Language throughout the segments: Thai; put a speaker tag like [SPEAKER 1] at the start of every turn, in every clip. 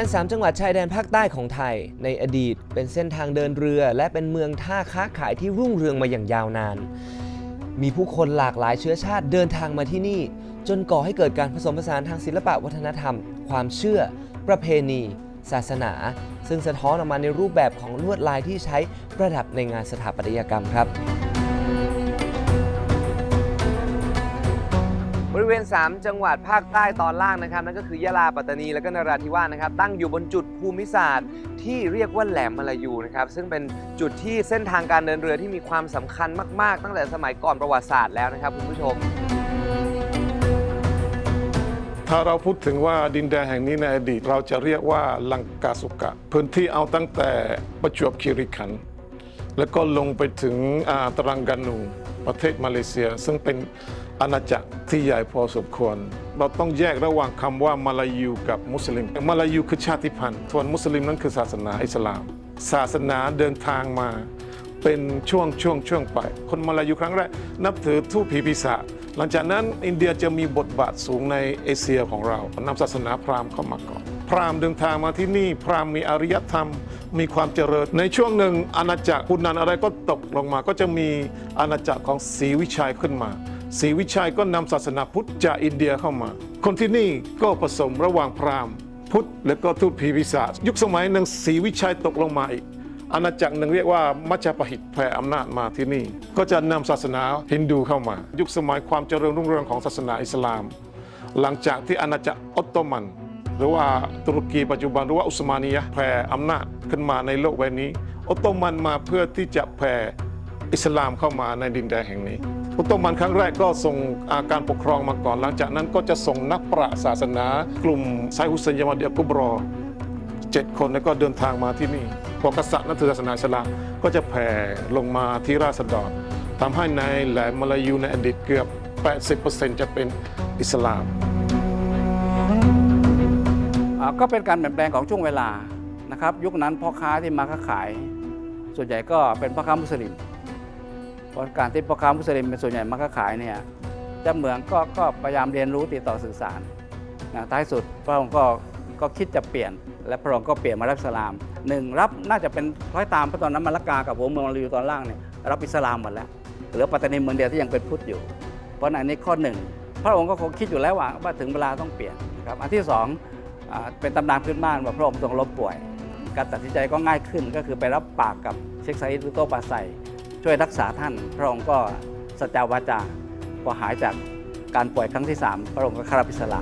[SPEAKER 1] แดน3 จังหวัดชายแดนภาคใต้ของไทย ในอดีตเป็นเส้นทางเดินเรือ และเป็นเมืองท่าค้าขายที่รุ่งเรืองมาอย่างยาวนาน มีผู้คนหลากหลายเชื้อชาติเดินทางมาที่นี่ จนก่อให้เกิดการผสมผสานทางศิลปะวัฒนธรรม ความเชื่อ ประเพณี ศาสนา ซึ่งสะท้อนออกมาในรูปแบบของลวดลายที่ใช้ประดับในงานสถาปัตยกรรมครับ ริเวณ 3 จังหวัดภาคใต้ตอนล่างนะครับนั่นก็คือยะลาปัตตานีและก็นราธิวาสนะครับตั้งอยู่บนจุดภูมิศาสตร์ ที่เรียกว่าแหลมมาลายูนะครับซึ่งเป็นจุดที่เส้นทางการเดินเรือที่มีความสำคัญมาก ๆ ตั้งแต่สมัยก่อนประวัติศาสตร์แล้วนะครับคุณผู้ชม
[SPEAKER 2] ถ้าเราพูดถึงว่าดินแดนแห่งนี้ในอดีต เราจะเรียกว่าลังกาสุกะ พื้นที่เอาตั้งแต่ประจวบคีรีขันธ์แล้วก็ลงไปถึงอ่าตรังกานู ประเทศมาเลเซีย ซึ่งเป็น อาณาจักรที่ใหญ่พอสมควร เราต้องแยกระหว่างคำว่ามาลายูกับมุสลิมมาลายูคือชาติพันธุ์ส่วนมุสลิมนั้นคือศาสนาอิสลาม ศาสนาเดินทางมา เป็นช่วงช่วงช่วงไป คนมาลายูครั้งแรก นับถือทูปผีปีศาจหลังจากนั้นอินเดียจะมีบทบาทสูงในเอเชียของเรานำศาสนาพราหมณ์เข้ามาก่อน พราหมณ์เดินทางมาที่นี่ พราหมณ์มีอารยธรรม มีความเจริญ ในช่วงหนึ่งอาณาจักรพุนันอะไรก็ตกลงมา ก็จะมีอาณาจักรของศรีวิชัยขึ้นมา ศรีวิชัยก็นำศาสนาพุทธจากอินเดียเข้ามา คนที่นี่ก็ผสมระหว่างพราหมณ์ พุทธและก็ทูตผีปีศาจยุคสมัยหนึ่งศรีวิชัยตกลงมาอีกอาณาจักรหนึ่งเรียกว่ามัจจปหิตแผ่อำนาจมาที่นี่ ก็จะนำศาสนาฮินดูเข้ามา ยุคสมัยความเจริญรุ่งเรืองของศาสนาอิสลาม หลังจากที่อาณาจักรออตโตมัน หรือว่าตุรกีปัจจุบันหรือว่าอุสมานียะแผ่อำนาจขึ้นมาในโลกใบนี้ออตโตมันมาเพื่อที่จะแผ่ อิสลามเข้ามาในดินแดนแห่งนี้ออตโตมันครั้งแรกก็ส่งอาการปกครองมาก่อน หลังจากนั้นก็จะส่งนักปราศาสนา กลุ่มไซฮุสเซนยามาเดียกุบรอเจ็ดคนแล้วก็เดินทางมาที่นี่พอกษัตริย์นับถือศาสนาอิสลามก็จะแผ่ลงมาที่ราษฎรทำให้ในแหลมมาลายูในอดีตเกือบ 80%จะเป็นอิสลาม
[SPEAKER 3] ก็เป็นการเปลี่ยนแปลงของช่วงเวลานะครับ ยุคนั้นพ่อค้าที่มาค้าขาย ส่วนใหญ่ก็เป็นพ่อค้ามุสลิม เพราะการที่พ่อค้ามุสลิมเป็นส่วนใหญ่มาค้าขายเนี่ยเจ้าเมืองก็ก็พยายามเรียนรู้ติดต่อสื่อสารนะท้ายสุดพระองค์ก็ก็คิดจะเปลี่ยน และพระองค์ก็เปลี่ยนมารับอิสลามหนึ่งรับน่าจะเป็นคล้อยตามเพราะตอนนั้นมาละกากับหัวเมืองมาลายูตอนล่างเนี่ยรับอิสลามหมดแล้วเหลือปัตตานีเมืองเดียวที่ยังเป็นพุทธอยู่ เพราะฉะนั้นอันนี้ข้อหนึ่งพระองค์ก็คงคิดอยู่แล้วว่าว่าถึงเวลาต้องเปลี่ยนนะครับอันที่สองอเป็นตำนานพื้นบ้านว่าพระองค์ทรงล้มป่วย การตัดสินใจก็ง่ายขึ้นก็คือไปรับปากกับเชคไซด์ตุโตปาไซ ช่วยรักษาท่าน พระองค์ก็สัจจาวาจาพอหายจากการป่วยครั้งที่ 3 พระองค์ก็เข้ารับอิสลา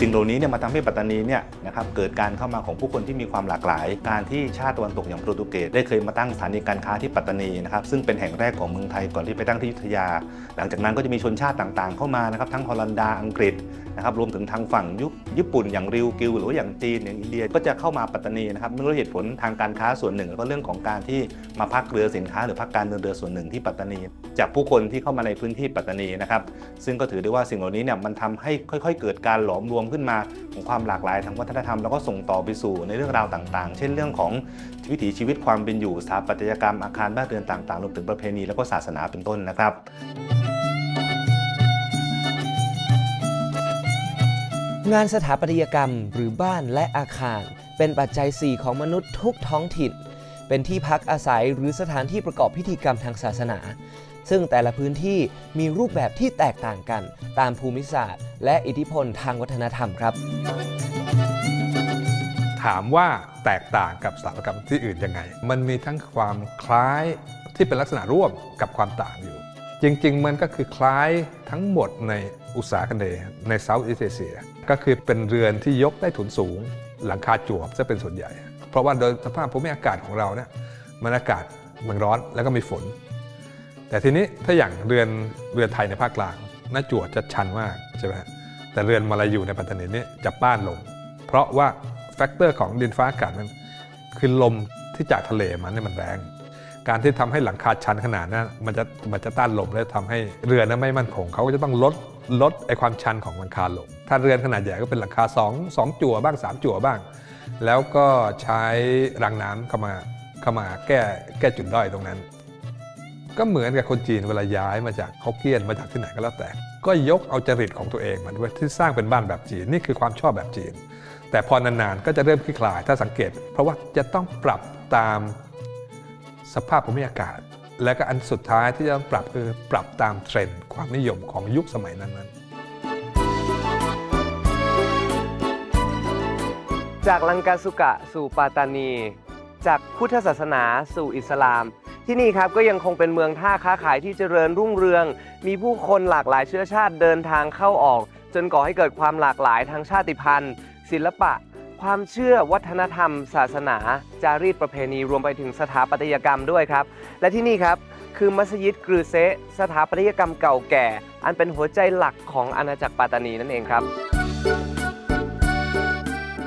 [SPEAKER 4] สิ่งเหล่านี้เนี่ยมาทำให้ปัตตานีเนี่ยนะครับเกิดการเข้ามาของผู้คนที่มีความหลากหลาย การที่ชาติตะวันตกอย่างโปรตุเกสได้เคยมาตั้งสถานีการค้าที่ปัตตานีนะครับซึ่งเป็นแห่งแรกของเมืองไทยก่อนที่ไปตั้งที่ยุธยา หลังจากนั้นก็จะมีชนชาติต่างๆ เข้ามานะครับทั้งฮอลันดาอังกฤษ นะครับรวมถึงทางฝั่งยุคญี่ปุ่นอย่างริวกิวหรือว่าอย่างจีนอย่างอินเดียก็จะเข้ามาปัตตานีนะครับเนื่องด้วยเหตุผลทางการค้าส่วนหนึ่งแล้วก็เรื่องของการที่มาพักเรือสินค้า หรือพักการเดินเรือส่วนหนึ่งที่ปัตตานี จากผู้คนที่เข้ามาในพื้นที่ปัตตานีนะครับซึ่งก็ถือได้ว่าสิ่งเหล่านี้เนี่ยมันทำให้ค่อย ๆ เกิดการหลอมรวมขึ้นมาของความหลากหลายทางวัฒนธรรมแล้วก็ส่งต่อไปสู่ในเรื่องราวต่าง ๆ เช่นเรื่องของวิถีชีวิตความเป็นอยู่สถาปัตยกรรมอาคารบ้านเรือนต่างๆรวมถึงประเพณีแล้วก็ศาสนาเป็นต้นนะครับ
[SPEAKER 1] งานสถาปัตยกรรมหรือบ้านและอาคาร เป็นปัจจัย 4 ของมนุษย์ทุกท้องถิ่น เป็นที่พักอาศัยหรือสถานที่ประกอบพิธีกรรมทางศาสนา ซึ่งแต่ละพื้นที่มีรูปแบบที่แตกต่างกัน ตามภูมิศาสตร์ และอิทธิพลทางวัฒนธรรมครับ
[SPEAKER 5] ถามว่าแตกต่างกับสถาปัตยกรรมที่อื่นยังไง มันมีทั้งความคล้ายที่เป็นลักษณะร่วมกับความต่างอยู่ จริงๆ มันก็คือคล้ายทั้งหมดในอุตสาหกรรมในเซาท์อีสเอเชีย ก็คือเป็นเรือนที่ยกใต้ถุนสูง หลังคาจวบจะเป็นส่วนใหญ่ เพราะว่าโดยสภาพภูมิอากาศของเราเนี่ยมันอากาศมันร้อนแล้วก็มีฝน แต่ทีนี้ถ้าอย่างเรือนเรือนไทยในภาคกลางหน้าจวดจะชันมากใช่ไหมแต่เรือนมาลายูในปัตตานีเนี่ยจะป้านลง เพราะว่าแฟกเตอร์ของดินฟ้าอากาศมันคือลมที่จากทะเลมันเนี่ยมันแรง การที่ทำให้หลังคาชันขนาดนั้นมันจะมันจะต้านลมและทำให้เรือนั้นไม่มั่นคงเขาก็จะต้องลด ลดไอความชันของหลังคาลง ถ้าเรือนขนาดใหญ่ก็เป็นหลังคา2 2จั่วบ้าง 3 จั่วบ้าง แล้วก็ใช้รางน้ำเข้ามาเข้ามาแก้แก้จุดด้อยตรงนั้น ก็เหมือนกับคนจีนเวลาย้ายมาจากฮกเกี้ยนมาจากที่ไหนก็แล้วแต่ ก็ยกเอาจริตของตัวเองมาด้วยที่สร้างเป็นบ้านแบบจีนนี่คือความชอบแบบจีน แต่พอนานๆก็จะเริ่มคลี่คลายถ้าสังเกต เพราะว่าจะต้องปรับตามสภาพภูมิอากาศ และก็อันสุดท้ายที่จะปรับคือปรับตามเทรนด์ความนิยมของยุคสมัยนั้นๆ
[SPEAKER 1] จากลังกาสุกะสู่ปาตานี จากพุทธศาสนาสู่อิสลาม ที่นี่ครับก็ยังคงเป็นเมืองท่าค้าขายที่เจริญรุ่งเรือง มีผู้คนหลากหลายเชื้อชาติเดินทางเข้าออก จนก่อให้เกิดความหลากหลายทางชาติพันธุ์ ศิลปะ ความเชื่อวัฒนธรรม ศาสนา จารีตประเพณีรวมไปถึงสถาปัตยกรรมด้วยครับ และที่นี่ครับคือมัสยิดกรือเซะสถาปัตยกรรมเก่าแก่ อันเป็นหัวใจหลักของอาณาจักรปาตานีนั่นเองครับ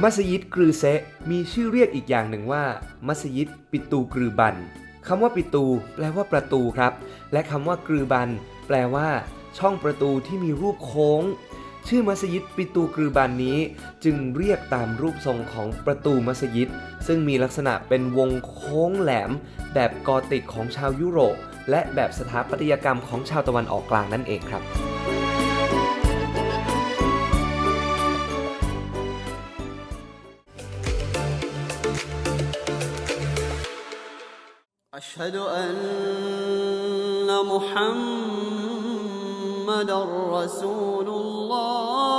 [SPEAKER 1] มัสยิดกรือเซะมีชื่อเรียกอีกอย่างหนึ่งว่า มัสยิดปิตูกรือบันคำว่าปิตู แปลว่าประตูครับ และคำว่ากรือบัน แปลว่า ช่องประตูที่มีรูปโค้ง ชื่อมัสยิดปิตูกรือบานนี้ จึงเรียกตามรูปทรงของประตูมัสยิด ซึ่งมีลักษณะเป็นวงโค้งแหลม แบบกอติกของชาวยุโรป และแบบสถาปัตยกรรมของชาวตะวันออกกลางนั่นเองครับ
[SPEAKER 6] อัชฮะดุอันมุฮัม محمد رسول الله.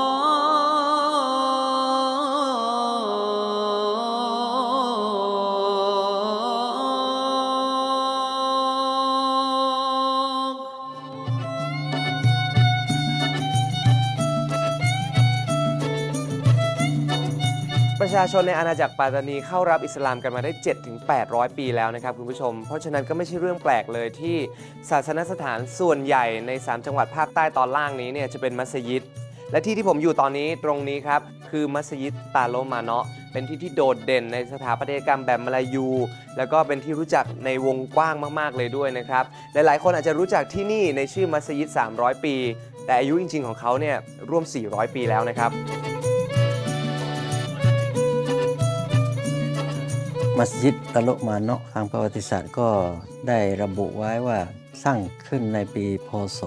[SPEAKER 1] ประชาชนในอาณาจักรปาตานีเข้ารับอิสลามกันมาได้ 7-800 ปีแล้วนะครับคุณผู้ชม เพราะฉะนั้นก็ไม่ใช่เรื่องแปลกเลยที่ศาสนสถานส่วนใหญ่ใน 3 จังหวัดภาคใต้ตอนล่างนี้เนี่ยจะเป็นมัสยิด และที่ที่ผมอยู่ตอนนี้ตรงนี้ครับ คือมัสยิดตาโลมาเนาะเป็นที่ที่โดดเด่นในสถาปัตยกรรมแบบมาลายู แล้วก็เป็นที่รู้จักในวงกว้างมาก ๆ เลยด้วยนะครับ หลาย ๆ คนอาจจะรู้จักที่นี่ในชื่อมัสยิด 300 ปี แต่อายุจริง ๆ ของเขาเนี่ยร่วม 400 ปีแล้วนะครับ
[SPEAKER 7] มัสยิดตะลุมาเนาะทางประวัติศาสตร์ก็ได้ระบุไว้ว่าสร้างขึ้นในปีพศ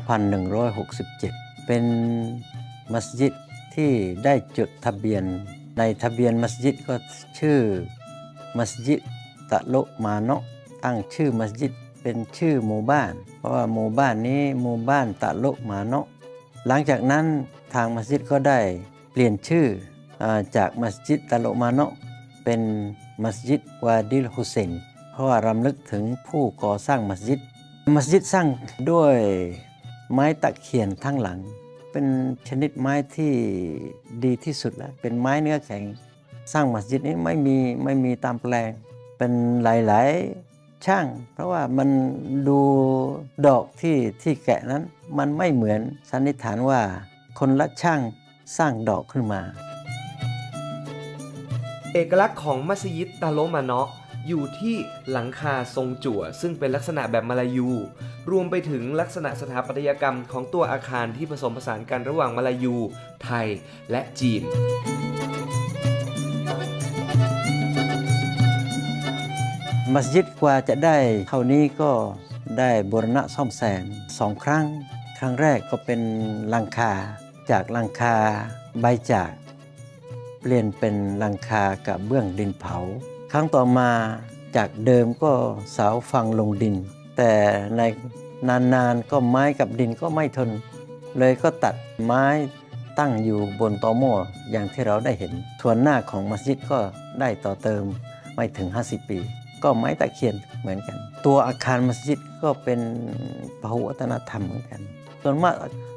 [SPEAKER 7] 2167 เป็นมัสยิดที่ได้จดทะเบียน ในทะเบียนมัสยิดก็ชื่อมัสยิดตะลุมาเนาะตั้งชื่อมัสยิดเป็นชื่อหมู่บ้าน เพราะว่าหมู่บ้านนี้หมู่บ้านตะลุมาเนาะหลังจากนั้นทางมัสยิดก็ได้เปลี่ยนชื่ออจากมัสยิดตะโลมาเนะ เป็นมัสยิดวาดิลฮุเซนเพราะว่ารำลึกถึงผู้ก่อสร้างมัสยิด มัสยิดสร้างด้วยไม้ตะเคียนทั้งหลัง เป็นชนิดไม้ที่ดีที่สุดแล้ว เป็นไม้เนื้อแข็ง สร้างมัสยิดนี้ไม่มีไม่มีตามแปลง เป็นหลายๆช่าง เพราะว่ามันดูดอกที่ที่แกะนั้น มันไม่เหมือนสันนิษฐานว่าคนละช่างสร้างดอกขึ้นมา
[SPEAKER 1] เอกลักษณ์ของมัสยิดตาโลมาเนาะอยู่ที่หลังคาทรงจั่ว ซึ่งเป็นลักษณะแบบมาลายู รวมไปถึงลักษณะสถาปัตยกรรมของตัวอาคารที่ผสมผสานกันระหว่างมาลายู ไทย และจีน
[SPEAKER 7] มัสยิดกว่าจะได้เท่านี้ก็ได้บูรณะซ่อมแซมสองครั้ง ครั้งแรกก็เป็นหลังคา จากหลังคาใบจาก เปลี่ยนเป็นหลังคากับเบื้องดินเผา ครั้งต่อมาจากเดิมก็เสาฟังลงดิน แต่ในนานๆก็ไม้กับดินก็ไม่ทน เลยก็ตัดไม้ตั้งอยู่บนตอหม้ออย่างที่เราได้เห็นส่วนหน้าของมัสยิดก็ได้ต่อเติมไม่ถึง 50 ปี ก็ไม้ตะเคียนเหมือนกัน ตัวอาคารมัสยิดก็เป็นพหุวัฒนธรรมเหมือนกันส่วนมาก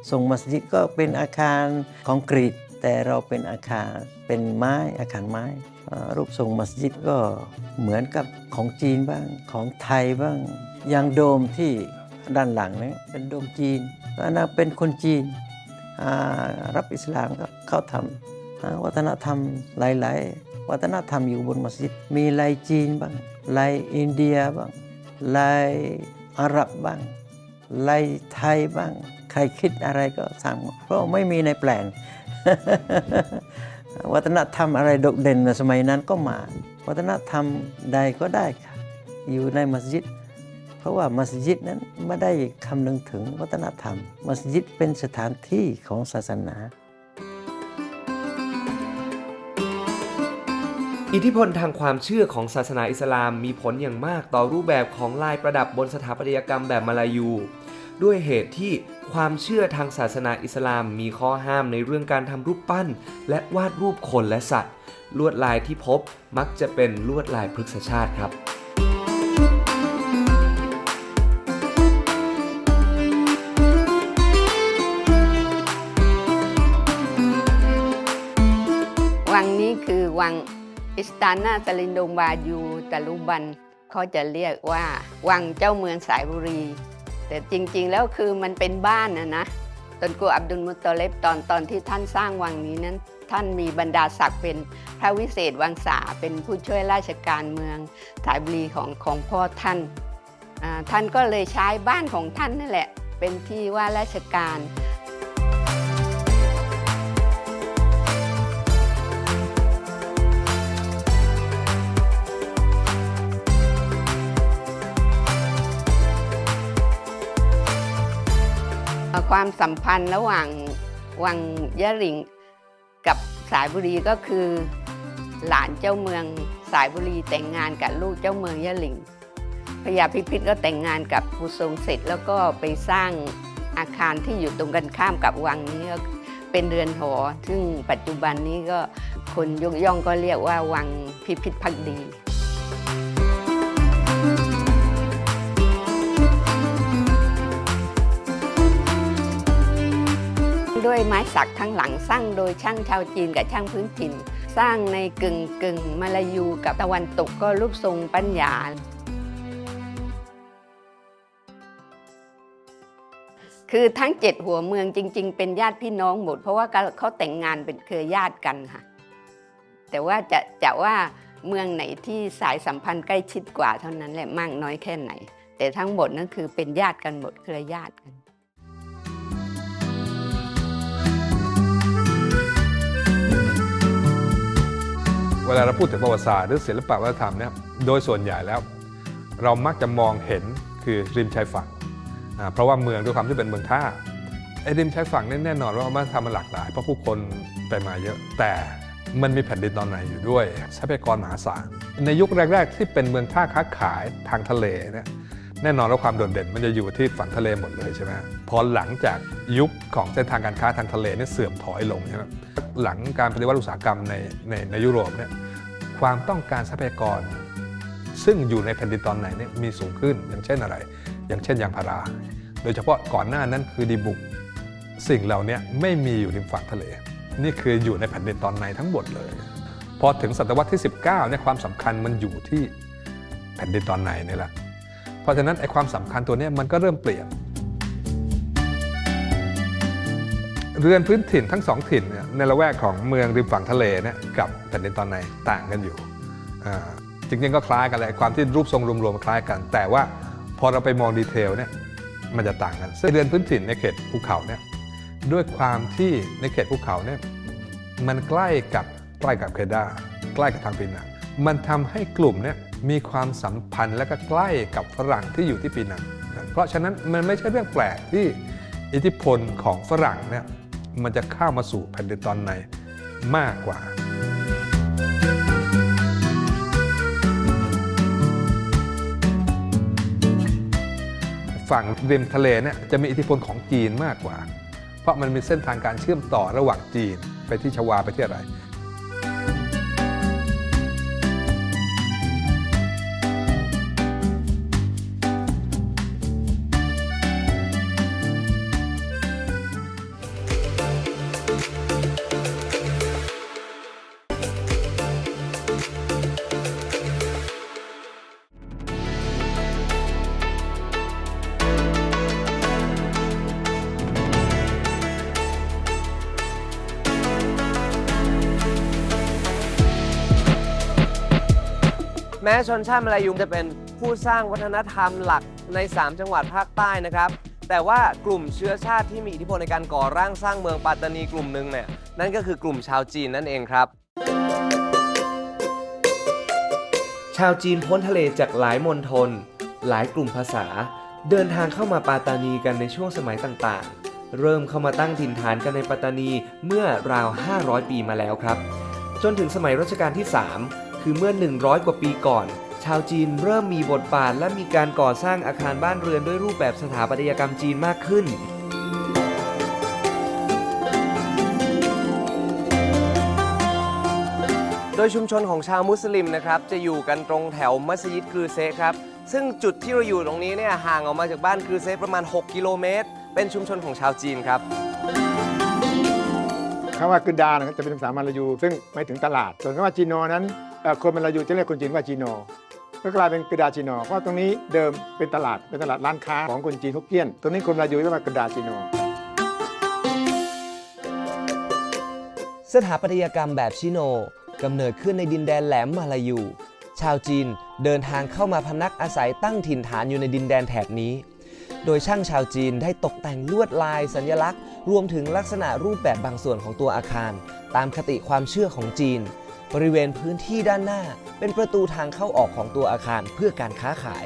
[SPEAKER 7] ทรงมัสยิดก็เป็นอาคารของกรีก แต่เราเป็นอาคารเป็นไม้อาคารไม้ รูปทรงมัสยิดก็เหมือนกับของจีนบ้างของไทยบ้างอย่างโดมที่ด้านหลังเนี่ยเป็นโดมจีนอันนั้นเป็นคนจีนรับอิสลามก็เข้าทำวัฒนธรรมหลาย ๆ วัฒนธรรมอยู่บนมัสยิด มีลายจีนบ้างลายอินเดียบ้างลายอาหรับบ้างลายไทยบ้าง ใครคิดอะไรก็สั่งเพราะไม่มีในแปลน วัฒนธรรมอะไรโดดเด่นในสมัยนั้นก็มา วัฒนธรรมใดก็ได้ค่ะอยู่ในมัสยิด เพราะว่ามัสยิดนั้นไม่ได้คำนึงถึงวัฒนธรรม มัสยิดเป็นสถานที่ของศาสนา
[SPEAKER 1] อิทธิพลทางความเชื่อของศาสนาอิสลามมีผลอย่างมากต่อรูปแบบของลายประดับบนสถาปัตยกรรมแบบมาลายู ด้วยเหตุที่ความเชื่อทางศาสนาอิสลามมีข้อห้ามในเรื่องการทำรูปปั้น และวาดรูปคนและสัตว์ ลวดลายที่พบมักจะเป็นลวดลายพฤกษชาติครับ
[SPEAKER 8] วังนี้คือวังอิสตานาตลินดงบายูตะลุบัน เขาจะเรียกว่า วังเจ้าเมืองสายบุรี แต่จริงๆ แล้วคือมันเป็นบ้านนะนะตนกูอับดุลมุตตเลบตอนตอนที่ท่านสร้างวังนี้นั้น ท่านมีบรรดาศักดิ์เป็นพระวิเศษวังสาเป็นผู้ช่วยราชการเมืองสายบุรีของของพ่อท่าน ท่านก็เลยใช้บ้านของท่านนั่นแหละ เป็นที่ว่าราชการ ความสัมพันธ์ระหว่างวังยะหลิงกับสายบุรีก็คือ หลานเจ้าเมืองสายบุรีแต่งงานกับลูกเจ้าเมืองยะหลิงพญาพิพิธก็แต่งงานกับผู้ทรงเสร็จแล้วก็ไปสร้างอาคารที่อยู่ตรงกันข้ามกับวังนี้ก็เป็นเรือนหอ ซึ่งปัจจุบันนี้ก็คนยกย่องก็เรียกว่าวังพิพิธภักดี ด้วยไม้สักทั้งหลังสร้างโดยช่างชาวจีนกับช่างพื้นถิ่น สร้างในกึ่งกึ่งมาลายูกับตะวันตกก็รูปทรงปัญญาคือทั้งเจ็ดหัวเมืองจริง ๆ เป็นญาติพี่น้องหมด เพราะว่าเขาแต่งงานเป็นเครือญาติกันค่ะ แต่ว่าจะจะว่าเมืองไหนที่สายสัมพันธ์ใกล้ชิดกว่าเท่านั้นแหละมากน้อยแค่ไหน แต่ทั้งหมดนั่นคือเป็นญาติกันหมดเครือญาติกัน
[SPEAKER 5] เวลาเราพูดถึงประวัติศาสตร์หรือศิลปะวัฒนธรรมเนี่ยโดยส่วนใหญ่แล้ว เรามักจะมองเห็นคือริมชายฝั่งเพราะว่าเมืองด้วยความที่เป็นเมืองท่าไอ้ริมชายฝั่งแน่นอนว่าวัฒนธรรมมันหลากหลายเพราะผู้คนไปมาเยอะแต่มันมีแผ่นดินตอนไหนอยู่ด้วยทรัพยากรมหาศาลในยุคแรก ๆ ที่เป็นเมืองท่าค้าขายทางทะเลเนี่ย แน่นอนว่าความโดดเด่นมันจะอยู่ที่ฝั่งทะเลหมดเลยใช่ไหมพอหลังจากยุคของเส้นทางการค้าทางทะเลเนี่ยเสื่อมถอยลงใช่ไหมหลังการปฏิวัติอุตสาหกรรมในในในยุโรปเนี่ยความต้องการทรัพยากร ซึ่งอยู่ในแผ่นดินตอนไหนเนี่ยมีสูงขึ้นอย่างเช่นอะไร อย่างเช่นยางพารา โดยเฉพาะก่อนหน้านั้นคือดีบุกสิ่งเหล่านี้ไม่มีอยู่ริมฝั่งทะเล นี่คืออยู่ในแผ่นดินตอนในทั้งหมดเลย พอถึงศตวรรษที่ 19เนี่ยความสำคัญมันอยู่ที่แผ่นดินตอนในนี่แหละ เพราะฉะนั้นไอ้ความสำคัญตัวนี้มันก็เริ่มเปลี่ยน เรือนพื้นถิ่นทั้งสองถิ่นเนี่ยในละแวกของเมืองริมฝั่งทะเลเนี่ยกับแผ่นดินตอนในต่างกันอยู่จริงๆก็คล้ายกันแหละความที่รูปทรงรวมๆคล้ายกัน แต่ว่าพอเราไปมองดีเทลเนี่ยมันจะต่างกันซึ่งเรือนพื้นถิ่นในเขตภูเขาเนี่ยด้วยความที่ในเขตภูเขาเนี่ยมันใกล้กับใกล้กับเคดาใกล้กับทางปีนังมันทำให้กลุ่มเนี่ย มีความสัมพันธ์และก็ใกล้กับฝรั่งที่อยู่ที่ปีนังเพราะฉะนั้นมันไม่ใช่เรื่องแปลกที่อิทธิพลของฝรั่งเนี่ยมันจะเข้ามาสู่แผ่นดินตอนในมากกว่าฝั่งริมทะเลเนี่ยจะมีอิทธิพลของจีนมากกว่า เพราะมันมีเส้นทางการเชื่อมต่อระหว่างจีนไปที่ชวาไปที่อะไร
[SPEAKER 1] แม้ชนชาติมาลายูจะเป็นผู้สร้างวัฒนธรรมหลักใน 3 จังหวัดภาคใต้นะครับ แต่ว่ากลุ่มเชื้อชาติที่มีอิทธิพลในการก่อร่างสร้างเมืองปัตตานีกลุ่มหนึ่งเนี่ยนั่นก็คือกลุ่มชาวจีนนั่นเองครับ ชาวจีนพ้นทะเลจากหลายมณฑลหลายกลุ่มภาษา เดินทางเข้ามาปาตานีกันในช่วงสมัยต่างๆ เริ่มเข้ามาตั้งถิ่นฐานกันในปัตตานีเมื่อราว 500 ปีมาแล้วครับ จนถึงสมัยรัชกาลที่ 3 คือเมื่อ 100 กว่าปีก่อน ชาวจีนเริ่มมีบทบาทและมีการก่อสร้างอาคารบ้านเรือนด้วยรูปแบบสถาปัตยกรรมจีนมากขึ้นโดยชุมชนของชาวมุสลิมนะครับจะอยู่กันตรงแถวมัสยิดกรือเซครับ ซึ่งจุดที่เราอยู่ตรงนี้เนี่ยห่างออกมาจากบ้านกรือเซประมาณ 6 กิโลเมตร เป็นชุมชนของชาวจีนครับ
[SPEAKER 9] คำว่ากึดานจะเป็นภาษามาลายู ซึ่งหมายถึงตลาด ส่วนคำว่าจีโนนั้นคนมาลายูจะเรียกคนจีนว่าจีโนก็กลายเป็นกึดาจีโนเพราะตรงนี้เดิมเป็นตลาดเป็นตลาดร้านค้าของคนจีนฮกเกี้ยนตรงนี้คนมาลายูเรียกว่ากึดาจีโน
[SPEAKER 1] สถาปัตยกรรมแบบชิโนกำเนิดขึ้นในดินแดนแหลมมาลายู ชาวจีนเดินทางเข้ามาพำนักอาศัยตั้งถิ่นฐานอยู่ในดินแดนแถบนี้ โดยช่างชาวจีนได้ตกแต่งลวดลายสัญลักษณ์ รวมถึงลักษณะรูปแบบบางส่วนของตัวอาคาร ตามคติความเชื่อของจีน บริเวณพื้นที่ด้านหน้า เป็นประตูทางเข้าออกของตัวอาคารเพื่อการค้าขาย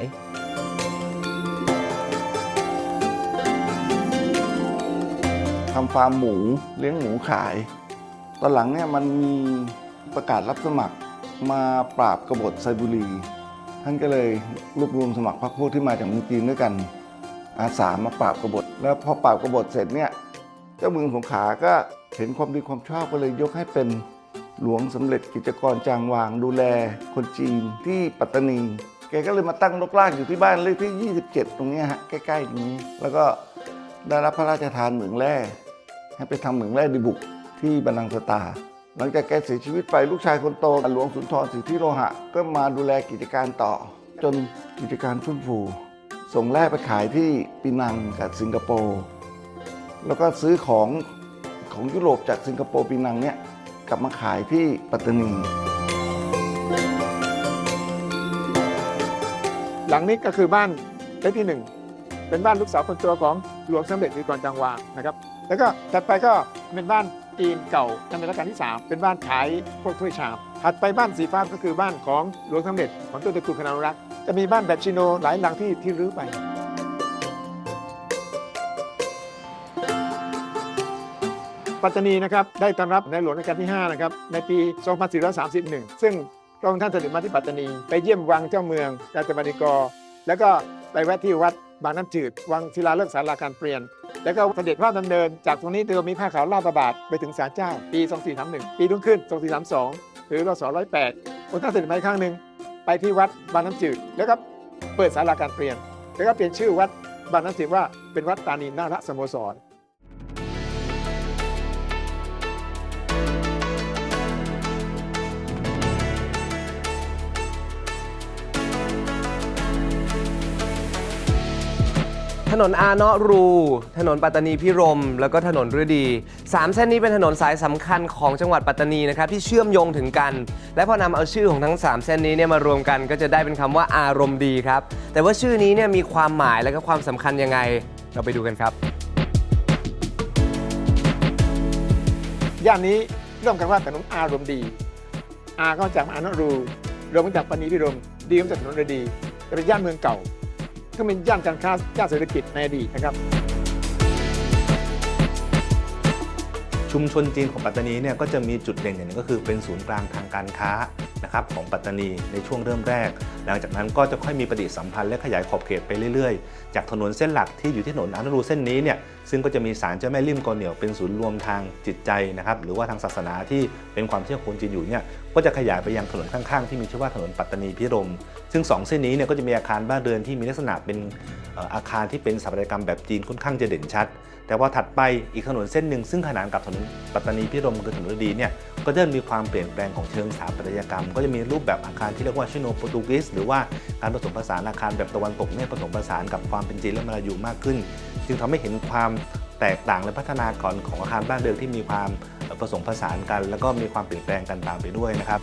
[SPEAKER 10] ทำฟาร์มหมูเลี้ยงหมูขาย ตอนหลังเนี่ยมันมีประกาศรับสมัครมาปราบกบฏไซบุรี ท่านก็เลยรวบรวมสมัครพรรคพวกที่มาจากเมืองจีนด้วยกัน อาสามาปราบกบฏ แล้วพอปราบกบฏเสร็จเนี่ยเจ้าเมืองสงขลาก็เห็นความดีความชอบก็เลยยกให้เป็นหลวงสำเร็จกิจกรจางวางดูแลคนจีนที่ปัตตานี แกก็เลยมาตั้งรกรากอยู่ที่บ้านเลขที่ 27 ตรงนี้ฮะใกล้ๆตรงนี้ แล้วก็ได้รับพระราชทานเหมืองแร่ให้ไปทำเหมืองแร่ดีบุกที่บันลังสตา หลังจากแกเสียชีวิตไปลูกชายคนโตหลวงสุนทรสิทธิโลหะ ก็มาดูแลกิจการต่อ จนกิจการฟื้นฟู ส่งแร่ไปขายที่ปีนังกับสิงคโปร์แล้วก็ซื้อของของยุโรปจากสิงคโปร์ปีนังเนี่ยกลับมาขายที่ปัตตานี
[SPEAKER 9] หลังนี้ก็คือบ้านเลขที่หนึ่งเป็นบ้านลูกสาวคนโตของหลวงสำเร็จกิจกรจางวานะครับ แล้วก็ถัดไปก็เป็นบ้านจีนเก่าในรัชกาลที่ 3 เป็นบ้านขายพวกถ้วยชามถัดไปบ้านสีฟ้าก็คือบ้านของหลวงสำเร็จของต้นตระกูลคณานรักษ์ จะมีบ้านแบบชิโนหลายหลังที่ที่รื้อไปปัตตานีนะครับได้ต้อนรับในหลวงรัชกาลที่5นะครับในปี 2431 ซึ่งพระองค์ท่านเสด็จมาที่ปัตตานี ไปเยี่ยมวังเจ้าเมืองกาญจนานิกร แล้วก็ไปแวะที่วัดบางน้ำจืด วังศิลาฤกษ์ศาลาการเปลี่ยน แล้วก็เสด็จพระดำเนิน จากตรงนี้เดิมมีผ้าขาวลาดประบาทไปถึงศาลเจ้า ปี 2431 ปีรุ่งขึ้น 2432 หรือรศ108องค์ท่านเสด็จมาอีกครั้งหนึ่ง ไปที่วัดบางน้ำจืด แล้วก็เปิดศาลาการเปลี่ยน แล้วก็เปลี่ยนชื่อวัดบางน้ำจืดว่าเป็นวัดตานีนาระสโมสร
[SPEAKER 1] ถนนอาเนาะรู ถนนปัตตานีพิรม แล้วก็ถนนฤดี สามเส้นนี้เป็นถนนสายสำคัญของจังหวัดปัตตานีนะครับที่เชื่อมโยงถึงกัน และพอนำเอาชื่อของทั้ง 3 เส้นนี้เนี่ยมารวมกันก็จะได้เป็นคำว่าอารมณ์ดีครับ แต่ว่าชื่อนี้เนี่ยมีความหมายและก็ความสำคัญยังไง เราไปดูกันครับ
[SPEAKER 9] ย่านนี้เริ่มกันว่าถนนอารมณ์ดี อาก็มาจากอานรูรวมจากปณีพิรมดีก็มาจากถนนรดีเป็นย่านเมืองเก่า ก็เป็นย่านการค้าย่านเศรษฐกิจในอดีตนะครับ
[SPEAKER 4] ชุมชนจีนของปัตตานีเนี่ยก็จะมีจุดเด่นอย่างหนึงก็คือเป็นศูนย์กลางทางการค้านะครับของปัตตานีในช่วงเริ่มแรก หลังจากนั้นก็จะค่อยมีปฏิสัมพันธ์และขยายขอบเขตไปเรื่อยๆ จากถนนเส้นหลักที่อยู่ที่ถนนอานารูเส้นนี้เนี่ยซึ่งก็จะมีศาลเจ้าแม่ริมกอเหนียวเป็นศูนย์รวมทางจิตใจนะครับหรือว่าทางศาสนาที่เป็นความเชื่อคนจีนอยู่เนี่ยก็จะขยายไปยังถนนข้างๆ ที่มีชื่อว่าถนนปัตตานีพิรม ซึ่งสองเส้นนี้เนี่ยก็จะมีอาคารบ้านเรือนที่มีลักษณะเป็นเอ่ออาคารที่เป็นสถาปัตยกรรมแบบจีนค่อนข้างจะเด่นชัด แต่ว่าถัดไปอีกถนนเส้นหนึ่งซึ่งขนานกับถนนปัตตานีพิรมคือถนนดีเนี่ยก็จะมีความเปลี่ยนแปลงของเชิงสถาปัตยกรรม ก็จะมีรูปแบบอาคารที่เรียกว่าชิโนโปรตุกีสหรือว่าการผสมผสานอาคารแบบตะวันตกเนี่ยผสมผสานกับความเป็นจีนและมาลายูมากขึ้น จึงทำให้เห็นความแตกต่างและพัฒนาก่อนของอาคารบ้านเรือนที่มีความผสมผสานกัน แล้วก็มีความเปลี่ยนแปลงกันตามไปด้วยนะครับ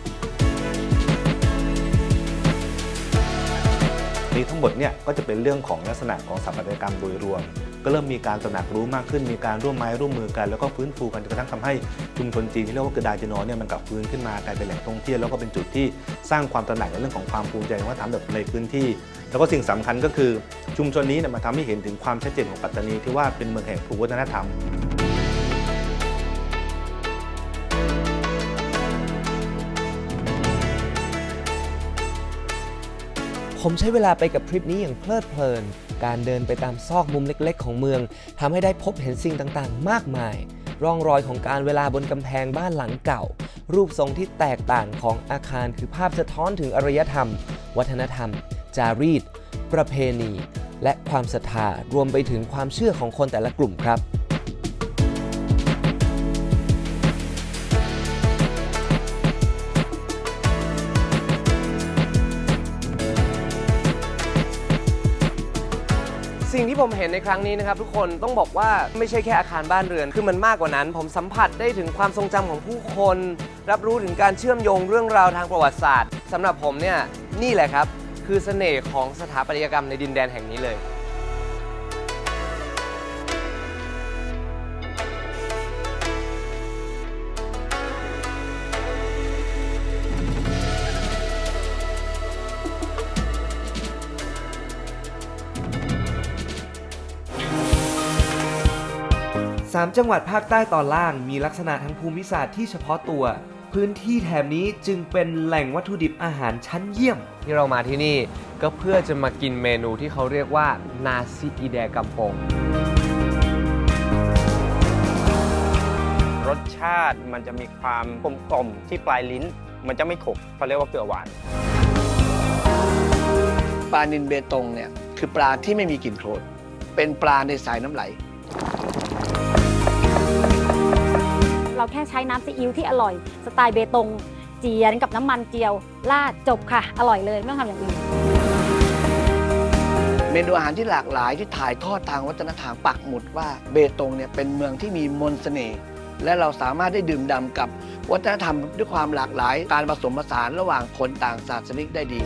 [SPEAKER 4] นี้ทั้งหมดเนี่ยก็จะเป็นเรื่องของลักษณะของสถาปัตยกรรมโดยรวม ก็เริ่มมีการตระหนักรู้มากขึ้น มีการร่วมไม้ร่วมมือกัน แล้วก็ฟื้นฟูกันจนกระทั่งทำให้ชุมชนจีนที่เรียกว่ากระดาจนอเนี่ยมันกลับฟื้นขึ้นมากลายเป็นแหล่งท่องเที่ยวแล้วก็เป็นจุดที่สร้างความตระหนักในเรื่องของความภูมิใจวัฒนธรรมแบบในพื้นที่ แล้วก็สิ่งสำคัญก็คือชุมชนนี้เนี่ยมันทำให้เห็นถึงความชัดเจนของปัตตานีที่ว่าเป็นเมืองแห่งภูวัฒนธรรม
[SPEAKER 1] ผมใช้เวลาไปกับทริปนี้อย่างเพลิดเพลิน การเดินไปตามซอกมุมเล็กๆ ของเมืองทำให้ได้พบเห็นสิ่งต่างๆ มากมาย ร่องรอยของการเวลาบนกำแพงบ้านหลังเก่า รูปทรงที่แตกต่างของอาคารคือภาพสะท้อนถึงอารยธรรม วัฒนธรรม จารีต ประเพณี และความศรัทธารวมไปถึงความเชื่อของคนแต่ละกลุ่มครับ ผมเห็นในครั้งนี้นะครับทุกคนต้องบอกว่าไม่ใช่แค่อาคารบ้านเรือน คือมันมากกว่านั้น ผมสัมผัสได้ถึงความทรงจำของผู้คน รับรู้ถึงการเชื่อมโยงเรื่องราวทางประวัติศาสตร์สำหรับผมเนี่ยนี่แหละครับ คือเสน่ห์ของสถาปัตยกรรมในดินแดนแห่งนี้เลย สามจังหวัดภาคใต้ตอนล่างมีลักษณะทางภูมิศาสตร์ที่เฉพาะตัว พื้นที่แถบนี้จึงเป็นแหล่งวัตถุดิบอาหารชั้นเยี่ยม ที่เรามาที่นี่ก็เพื่อจะมากินเมนูที่เขาเรียกว่านาซิอีแดกัมปง
[SPEAKER 11] รสชาติมันจะมีความกลมกล่อมที่ปลายลิ้น มันจะไม่ขบเขาเรียกว่าเกลือหวาน
[SPEAKER 12] ปลานินเบตงเนี่ยคือปลาที่ไม่มีกลิ่นโคลนเป็นปลาในสายน้ำไหล
[SPEAKER 13] เราแค่ใช้น้ำซีอิ๊วที่อร่อย สไตล์เบตงเจียนกับน้ำมันเจียวราดจบค่ะ อร่อยเลยไม่ต้องทำอย่างอื่น
[SPEAKER 12] เมนูอาหารที่หลากหลายที่ถ่ายทอดทางวัฒนธรรมปักหมุดว่าเบตงเนี่ยเป็นเมืองที่มีมนต์เสน่ห์และเราสามารถได้ดื่มด่ำกับวัฒนธรรมด้วยความหลากหลาย การผสมผสานระหว่างคนต่างศาสนิกได้ดี